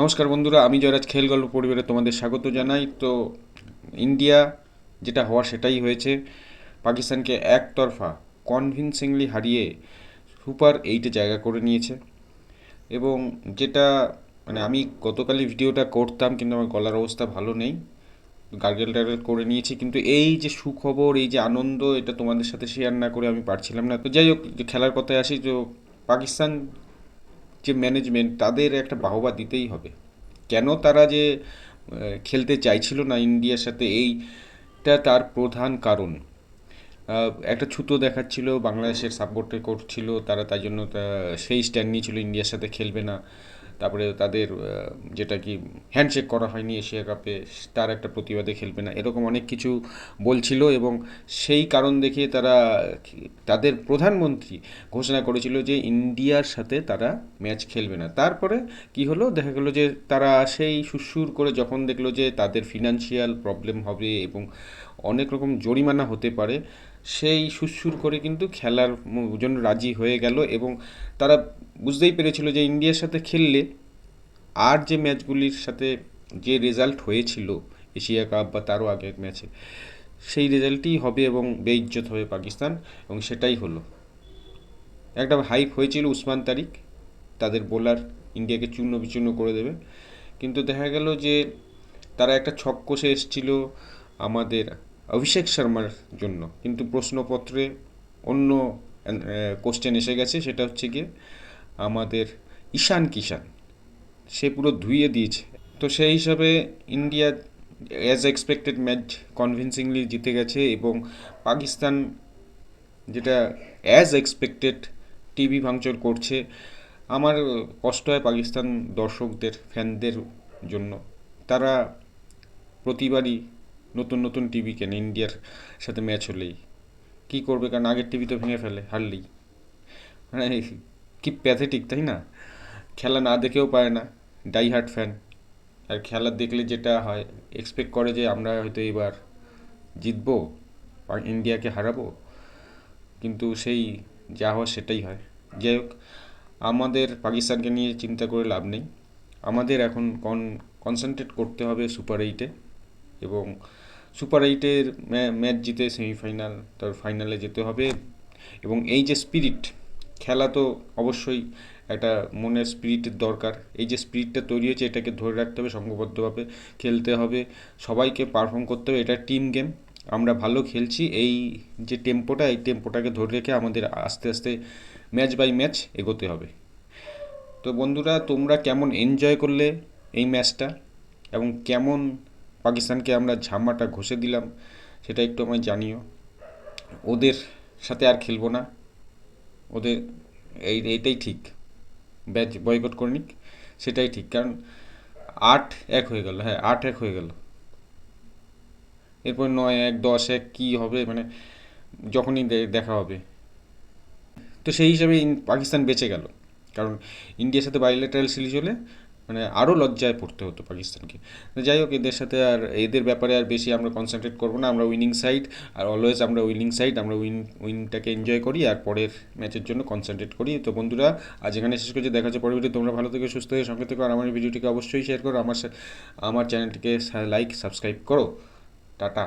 নমস্কার বন্ধুরা, আমি জয়রাজ খেল গল্প পরিবারে তোমাদের স্বাগত জানাই। তো ইন্ডিয়া যেটা হওয়ার সেটাই হয়েছে। পাকিস্তানকে একতরফা কনভিনসিংলি হারিয়ে সুপার এইটে জায়গা করে নিয়েছে। এবং যেটা মানে আমি গতকালই ভিডিওটা করতাম, কিন্তু আমার গলার অবস্থা ভালো নেই। গার্গেল টার্গেল করে নিয়েছি, কিন্তু এই যে সুখবর, এই যে আনন্দ, এটা তোমাদের সাথে শেয়ার না করে আমি পারছিলাম না। তো যাই হোক খেলার কথায় আসি, তো পাকিস্তান যে ম্যানেজমেন্ট তাদের একটা বাহবা দিতেই হবে। কেন তারা যে খেলতে চাইছিল না ইন্ডিয়ার সাথে, এইটা তার প্রধান কারণ। একটা ছুতো দেখাচ্ছিল, বাংলাদেশের সাপোর্টে করছিল তারা তাই জন্য সেই স্ট্যান্ড নিয়েছিল ইন্ডিয়ার সাথে খেলবে না। তারপরে তাদের যেটা কি হ্যান্ডশেক করা হয়নি এশিয়া কাপে তার একটা প্রতিবাদে খেলবে না, এরকম অনেক কিছু বলছিল এবং সেই কারণ দেখিয়ে তারা তাদের প্রধানমন্ত্রী ঘোষণা করেছিল যে ইন্ডিয়ার সাথে তারা ম্যাচ খেলবে না। তারপরে কি হলো? দেখা গেলো যে তারা সেই সুসুর করে যখন দেখল যে তাদের ফিনান্সিয়াল প্রবলেম হবে এবং অনেক রকম জরিমানা হতে পারে সেই সুসুর করে কিন্তু খেলার জন্য রাজি হয়ে গেল এবং তারা বুঝতেই পেরেছিল যে ইন্ডিয়ার সাথে খেললে আর যে ম্যাচগুলির সাথে যে রেজাল্ট হয়েছিল এশিয়া কাপ বা তারও আগের ম্যাচে, সেই রেজাল্টই হবে এবং বেইজ্জত হবে পাকিস্তান এবং সেটাই হলো। একটা হাইপ হয়েছিল উসমান তারিক, তাদের বোলার ইন্ডিয়াকে চূর্ণ বিচূর্ণ করে দেবে। কিন্তু দেখা গেল যে তারা একটা ছক কষে এসেছিল আমাদের অভিষেক শর্মার জন্য। কিন্তু প্রশ্নপত্রে অন্য কোশ্চেন এসে গেছে, সেটা হচ্ছে গিয়ে আমাদের ঈশান কিষান সে পুরো ধুইয়ে দিয়েছে। তো সেই হিসাবে India as expected match convincingly জিতে গেছে এবং পাকিস্তান যেটা অ্যাজ এক্সপেক্টেড টিভি ভাঙচুর করছে, আমার কষ্ট হয় পাকিস্তান দর্শকদের ফ্যানদের জন্য। তারা প্রতিবারই নতুন নতুন টিভি কেনে? ইন্ডিয়ার সাথে ম্যাচ হলেই। কী করবে? কারণ আগের টিভি তো ভেঙে ফেলে, হারলেই। মানে কি প্যাথেটিক তাই না? খেলা না দেখেও পায় না ডাই হার্ট ফ্যান আর খেলা দেখলে যেটা হয় এক্সপেক্ট করে যে আমরা হয়তো এবার জিতবো ইন্ডিয়াকে হারাবো। কিন্তু সেই যা হওয়ার সেটাই হয়। যাই হোক, আমাদের পাকিস্তানকে নিয়ে চিন্তা করে লাভ নেই। আমাদের এখন কন কনসেন্ট্রেট করতে হবে সুপার এইটে এবং সুপার এইটের ম্যাচ জিতে সেমিফাইনাল, তার ফাইনালে যেতে হবে। এবং এই যে স্পিরিট, খেলা তো অবশ্যই একটা মনের স্পিরিটের দরকার। এই যে স্পিরিটটা তৈরি হয়েছে, এটাকে ধরে রাখতে হবে, সংঘবদ্ধভাবে খেলতে হবে। সবাইকে পারফর্ম করতে হবে, এটা টিম গেম আমরা ভালো খেলছি, এই যে টেম্পোটা এই টেম্পোটাকে ধরে রেখে আমাদের আস্তে আস্তে ম্যাচ বাই ম্যাচ এগোতে হবে। তো বন্ধুরা, তোমরা কেমন এনজয় করলে এই ম্যাচটা এবং কেমন পাকিস্তানকে আমরা ঝামাটা ঘষে দিলাম, সেটা একটু আমায় জানিও। ওদের সাথে আর খেলব না। ওদের এই, এইটাই ঠিক। ব্যাচ বয়কট করে নিক, সেটাই ঠিক। কারণ আট এক হয়ে গেল হ্যাঁ আট এক হয়ে গেল। এরপর নয় এক, দশ এক কী হবে মানে যখনই দেখা হবে। তো সেই হিসাবে পাকিস্তান বেঁচে গেল। কারণ ইন্ডিয়ার সাথে বাইলেটারাল সিরিজ হলে মানে আরও লজ্জায় পড়তে হতো পাকিস্তানকে। যাই হোক, এদের সাথে আর এদের ব্যাপারে আর বেশি আমরা কনসেন্ট্রেট করব না। আমরা উইনিং সাইড আর অলওয়েজ আমরা উইনিং সাইড আমরা উইন উইনটাকে এনজয় করি, আর পরের ম্যাচের জন্য কনসেন্ট্রেট করি। তো বন্ধুরা, আজ এখানে শেষ করছি। দেখা যাচ্ছে ভিডিও তোমরা ভালো থেকে, সুস্থ হয়ে সঙ্গে থেকে, আর আমার ভিডিওটিকে অবশ্যই শেয়ার করো। আমার আমার চ্যানেলটিকে লাইক সাবস্ক্রাইব করো। টাটা।